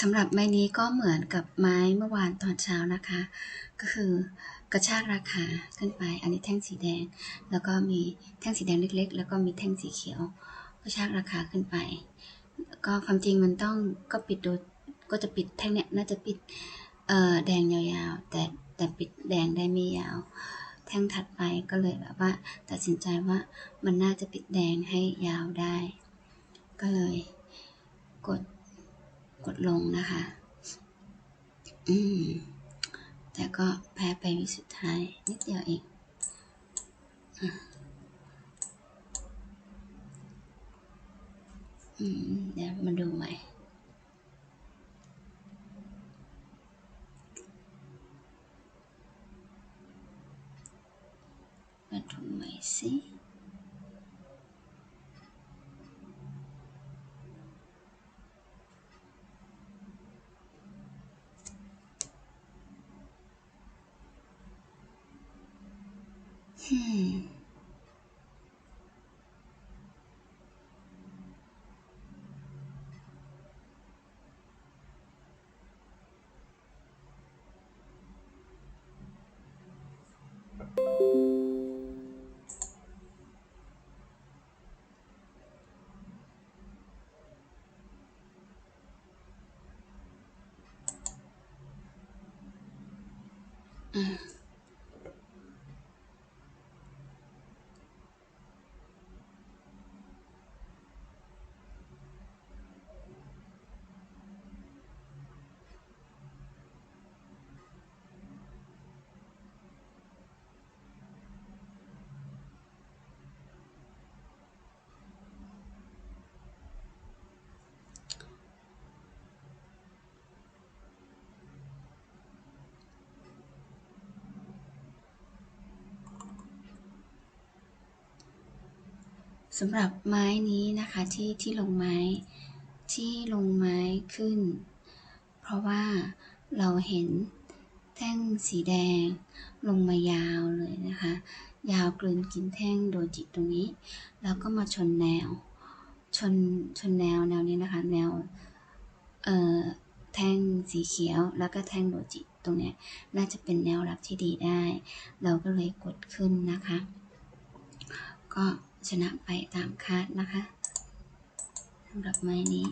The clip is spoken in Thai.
สำหรับไม้นี้ก็เหมือนกับไม้เมื่อวานตอนเช้านะคะ ก็คือกระชากราคาขึ้นไป อันนี้แท่งสีแดง แล้วก็มีแท่งสีแดงเล็ก ๆ แล้วก็มีแท่งสีเขียว กระชากราคาขึ้นไป ก็ความจริงมันต้องก็ปิดโดยก็จะปิดแท่งเนี้ยน่าจะปิดเอ่อแดงยาวๆ แต่แต่ปิดแดงได้ไม่ยาว แท่งถัดไปก็เลยแบบว่า ตัดสินใจว่ามันน่าจะปิดแดงให้ยาวได้ ก็เลย กดลงนะคะ อืม แต่ก็แพ้ไปวิสุดท้ายนิดเดียวเองอืม เดี๋ยวมาดูใหม่มาดูใหม่สิ อืม สำหรับไม้นี้นะคะที่ที่ลงไม้ที่ลงไม้ขึ้น เพราะว่าเราเห็นแท่งสีแดงลงมายาวเลยนะคะ ยาวกลืนกินแท่งโดจิตตรงนี้ แล้วก็มาชนแนว ชนชนแนวแนวนี้นะคะ แนวเอ่อแท่งสีเขียวแล้วก็แท่งโดจิตรงเนี้ยน่าจะเป็นแนวรับที่ดีได้ เราก็เลยกดขึ้นนะคะ ก็ ชนะไปตามคาดนะคะสำหรับไม้นี้